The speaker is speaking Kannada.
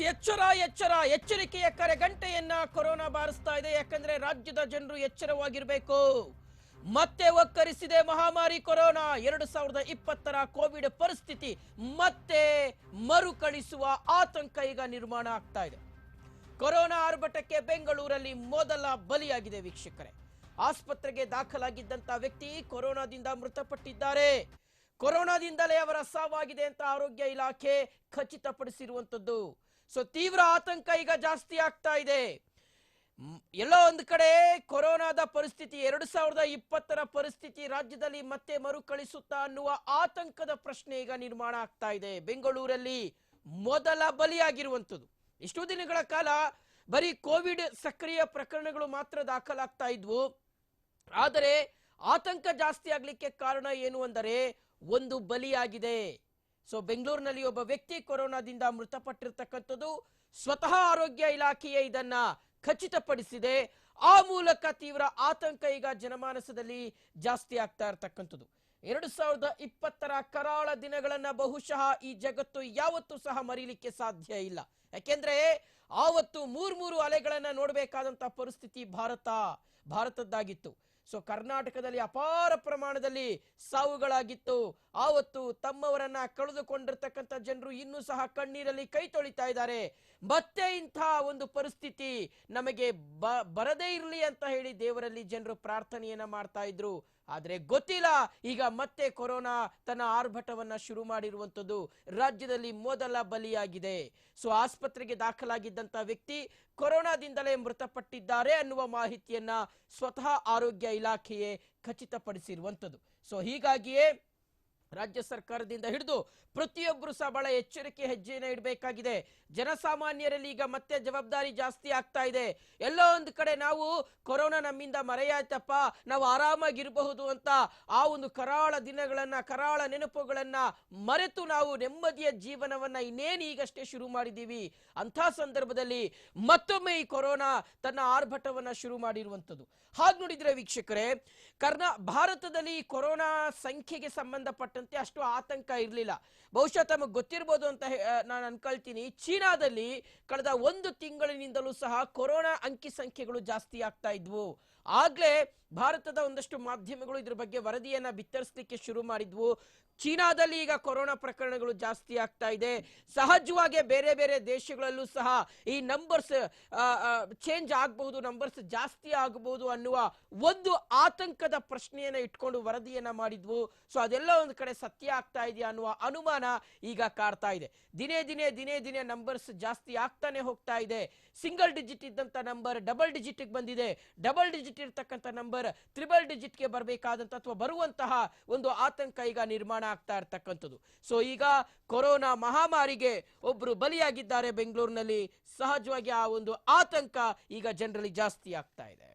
ಎಚ್ಚರ ಎಚ್ಚರ, ಎಚ್ಚರಿಕೆಯ ಕರೆ ಗಂಟೆಯನ್ನ ಕೊರೋನಾ ಬಾರಿಸ್ತಾ ಇದೆ. ಯಾಕಂದ್ರೆ ರಾಜ್ಯದ ಜನರು ಎಚ್ಚರವಾಗಿರಬೇಕು. ಮತ್ತೆ ಒಕ್ಕರಿಸಿದೆ ಮಹಾಮಾರಿ ಕೊರೋನಾ. ಎರಡು ಸಾವಿರದ ಇಪ್ಪತ್ತರ ಕೋವಿಡ್ ಪರಿಸ್ಥಿತಿ ಮತ್ತೆ ಮರುಕಳಿಸುವ ಆತಂಕ ಈಗ ನಿರ್ಮಾಣ ಆಗ್ತಾ ಇದೆ. ಕೊರೋನಾ ಆರ್ಭಟಕ್ಕೆ ಬೆಂಗಳೂರಲ್ಲಿ ಮೊದಲ ಬಲಿಯಾಗಿದೆ ವೀಕ್ಷಕರೇ. ಆಸ್ಪತ್ರೆಗೆ ದಾಖಲಾಗಿದ್ದಂತ ವ್ಯಕ್ತಿ ಕೊರೋನಾದಿಂದ ಮೃತಪಟ್ಟಿದ್ದಾರೆ. ಕೊರೋನಾದಿಂದಲೇ ಅವರ ಸಾವಾಗಿದೆ ಅಂತ ಆರೋಗ್ಯ ಇಲಾಖೆ ಖಚಿತಪಡಿಸಿರುವಂತದ್ದು. ಸೊ ತೀವ್ರ ಆತಂಕ ಈಗ ಜಾಸ್ತಿ ಆಗ್ತಾ ಇದೆ. ಎಲ್ಲೋ ಒಂದು ಕಡೆ ಕೊರೋನಾದ ಪರಿಸ್ಥಿತಿ, ಎರಡು ಸಾವಿರದ ಇಪ್ಪತ್ತರ ಪರಿಸ್ಥಿತಿ ರಾಜ್ಯದಲ್ಲಿ ಮತ್ತೆ ಮರುಕಳಿಸುತ್ತಾ ಅನ್ನುವ ಆತಂಕದ ಪ್ರಶ್ನೆ ಈಗ ನಿರ್ಮಾಣ ಆಗ್ತಾ ಇದೆ. ಬೆಂಗಳೂರಲ್ಲಿ ಮೊದಲ ಬಲಿಯಾಗಿರುವಂಥದ್ದು. ಇಷ್ಟು ದಿನಗಳ ಕಾಲ ಬರೀ ಕೋವಿಡ್ ಸಕ್ರಿಯ ಪ್ರಕರಣಗಳು ಮಾತ್ರ ದಾಖಲಾಗ್ತಾ ಇದ್ವು. ಆದರೆ ಆತಂಕ ಜಾಸ್ತಿ ಆಗ್ಲಿಕ್ಕೆ ಕಾರಣ ಏನು ಅಂದರೆ ಒಂದು ಬಲಿಯಾಗಿದೆ. ಸೊ ಬೆಂಗಳೂರಿನಲ್ಲಿ ಒಬ್ಬ ವ್ಯಕ್ತಿ ಕೊರೋನಾದಿಂದ ಮೃತಪಟ್ಟಿರ್ತಕ್ಕಂಥದ್ದು ಸ್ವತಃ ಆರೋಗ್ಯ ಇಲಾಖೆಯೇ ಇದನ್ನ ಖಚಿತಪಡಿಸಿದೆ. ಆ ಮೂಲಕ ತೀವ್ರ ಆತಂಕ ಈಗ ಜನಮಾನಸದಲ್ಲಿ ಜಾಸ್ತಿ ಆಗ್ತಾ ಇರತಕ್ಕಂಥದ್ದು. ಎರಡು ಸಾವಿರದ ಇಪ್ಪತ್ತರ ಕರಾಳ ದಿನಗಳನ್ನ ಬಹುಶಃ ಈ ಜಗತ್ತು ಯಾವತ್ತೂ ಸಹ ಮರೀಲಿಕ್ಕೆ ಸಾಧ್ಯ ಇಲ್ಲ. ಯಾಕೆಂದ್ರೆ ಆವತ್ತು ಮೂರ್ ಮೂರು ಅಲೆಗಳನ್ನ ನೋಡಬೇಕಾದಂತಹ ಪರಿಸ್ಥಿತಿ ಭಾರತ, ಭಾರತದ್ದಾಗಿತ್ತು. ಸೊ ಕರ್ನಾಟಕದಲ್ಲಿ ಅಪಾರ ಪ್ರಮಾಣದಲ್ಲಿ ಸಾವುಗಳಾಗಿತ್ತು. ಆವತ್ತು ತಮ್ಮವರನ್ನ ಕಳೆದುಕೊಂಡಿರ್ತಕ್ಕಂಥ ಜನರು ಇನ್ನೂ ಸಹ ಕಣ್ಣೀರಲ್ಲಿ ಕೈ ತೊಳಿತಾ ಇದ್ದಾರೆ. ಮತ್ತೆ ಇಂಥ ಒಂದು ಪರಿಸ್ಥಿತಿ ನಮಗೆ ಬರದೇ ಇರಲಿ ಅಂತ ಹೇಳಿ ದೇವರಲ್ಲಿ ಜನರು ಪ್ರಾರ್ಥನೆಯನ್ನ ಮಾಡ್ತಾ ಇದ್ರು. ಆದ್ರೆ ಗೊತ್ತಿಲ್ಲ, ಈಗ ಮತ್ತೆ ಕೊರೋನಾ ತನ್ನ ಆರ್ಭಟವನ್ನ ಶುರು ಮಾಡಿರುವಂತದ್ದು ರಾಜ್ಯದಲ್ಲಿ ಮೊದಲ ಬಲಿಯಾಗಿದೆ. ಸೊ ಆಸ್ಪತ್ರೆಗೆ ದಾಖಲಾಗಿದ್ದಂತ ವ್ಯಕ್ತಿ ಕೊರೋನಾದಿಂದಲೇ ಮೃತಪಟ್ಟಿದ್ದಾರೆ ಅನ್ನುವ ಮಾಹಿತಿಯನ್ನ ಸ್ವತಃ ಆರೋಗ್ಯ ಇಲಾಖೆಯೇ ಖಚಿತಪಡಿಸಿರುವಂಥದ್ದು. ಸೊ ಹೀಗಾಗಿಯೇ ರಾಜ್ಯ ಸರ್ಕಾರದಿಂದ ಹಿಡಿದು ಪ್ರತಿಯೊಬ್ಬರು ಸಹ ಬಹಳ ಎಚ್ಚರಿಕೆ ಹೆಜ್ಜೆಯನ್ನು ಇಡಬೇಕಾಗಿದೆ. ಜನಸಾಮಾನ್ಯರಲ್ಲಿ ಈಗ ಮತ್ತೆ ಜವಾಬ್ದಾರಿ ಜಾಸ್ತಿ ಆಗ್ತಾ ಇದೆ. ಎಲ್ಲೋ ಒಂದು ಕಡೆ ನಾವು ಕೊರೋನಾ ನಮ್ಮಿಂದ ಮರೆಯಾಯ್ತಪ್ಪ, ನಾವು ಆರಾಮಾಗಿರಬಹುದು ಅಂತ ಆ ಒಂದು ಕರಾಳ ದಿನಗಳನ್ನ, ಕರಾಳ ನೆನಪುಗಳನ್ನ ಮರೆತು ನಾವು ನೆಮ್ಮದಿಯ ಜೀವನವನ್ನ ಇನ್ನೇನು ಈಗಷ್ಟೇ ಶುರು ಮಾಡಿದ್ದೀವಿ. ಅಂಥ ಸಂದರ್ಭದಲ್ಲಿ ಮತ್ತೊಮ್ಮೆ ಈ ಕೊರೋನಾ ತನ್ನ ಆರ್ಭಟವನ್ನ ಶುರು ಮಾಡಿರುವಂಥದ್ದು. ಹಾಗೆ ನೋಡಿದ್ರೆ ವೀಕ್ಷಕರೇ, ಕರ್ನಾ ಭಾರತದಲ್ಲಿ ಕೊರೋನಾ ಸಂಖ್ಯೆಗೆ ಸಂಬಂಧಪಟ್ಟಂತೆ ಅಷ್ಟು ಆತಂಕ ಇರಲಿಲ್ಲ. ಬಹುಶಃ ತಮಗೆ ಗೊತ್ತಿರ್ಬೋದು ಅಂತ ನಾನು ಅನ್ಕೊಳ್ತೀನಿ. ಚೀನಾದಲ್ಲಿ ಕಳೆದ ಒಂದು ತಿಂಗಳಿನಿಂದಲೂ ಸಹ ಕೊರೋನಾ ಅಂಕಿ ಸಂಖ್ಯೆಗಳು ಜಾಸ್ತಿ ಆಗ್ತಾ ಇದ್ವು. ಆಗ್ಲೇ ಭಾರತದ ಒಂದಷ್ಟು ಮಾಧ್ಯಮಗಳು ಇದ್ರ ಬಗ್ಗೆ ವರದಿಯನ್ನ ಬಿತ್ತರಿಸಲಿಕ್ಕೆ ಶುರು ಮಾಡಿದ್ವು. ಚೀನಾದಲ್ಲಿ ಈಗ ಕೊರೋನಾ ಪ್ರಕರಣಗಳು ಜಾಸ್ತಿ ಆಗ್ತಾ ಇದೆ. ಸಹಜವಾಗಿ ಬೇರೆ ಬೇರೆ ದೇಶಗಳಲ್ಲೂ ಸಹ ಈ ನಂಬರ್ಸ್ ಚೇಂಜ್ ಆಗಬಹುದು ನಂಬರ್ಸ್ ಜಾಸ್ತಿ ಆಗಬಹುದು ಅನ್ನುವ ಒಂದು ಆತಂಕದ ಪ್ರಶ್ನೆಯನ್ನ ಇಟ್ಕೊಂಡು ವರದಿಯನ್ನ ಮಾಡಿದ್ವು. ಸೊ ಅದೆಲ್ಲ ಒಂದು ಕಡೆ ಸತ್ಯ ಆಗ್ತಾ ಇದೆಯಾ ಅನ್ನುವ ಅನುಮಾನ ಈಗ ಕಾಡ್ತಾ ಇದೆ. ದಿನೇ ದಿನೇ ದಿನೇ ದಿನೇ ನಂಬರ್ಸ್ ಜಾಸ್ತಿ ಆಗ್ತಾನೆ ಹೋಗ್ತಾ ಇದೆ. ಸಿಂಗಲ್ ಡಿಜಿಟ್ ಇದ್ದಂತ ನಂಬರ್ ಡಬಲ್ ಡಿಜಿಟ್ ಬಂದಿದೆ. ಡಬಲ್ ಡಿಜಿಟ್ ಇರ್ತಕ್ಕಂಥ ನಂಬರ್ ತ್ರಿಬಲ್ ಡಿಜಿಟ್ಗೆ ಬರಬೇಕಾದಂತ ಅಥವಾ ಬರುವಂತಹ ಒಂದು ಆತಂಕ ಈಗ ನಿರ್ಮಾಣ ಆಗ್ತಾ ಇರ್ತಕ್ಕಂಥದ್ದು. ಸೊ ಈಗ ಕೊರೋನಾ ಮಹಾಮಾರಿಗೆ ಒಬ್ರು ಬಲಿಯಾಗಿದ್ದಾರೆ ಬೆಂಗಳೂರಿನಲ್ಲಿ. ಸಹಜವಾಗಿ ಆ ಒಂದು ಆತಂಕ ಈಗ ಜನರಲ್ಲಿ ಜಾಸ್ತಿ ಆಗ್ತಾ ಇದೆ.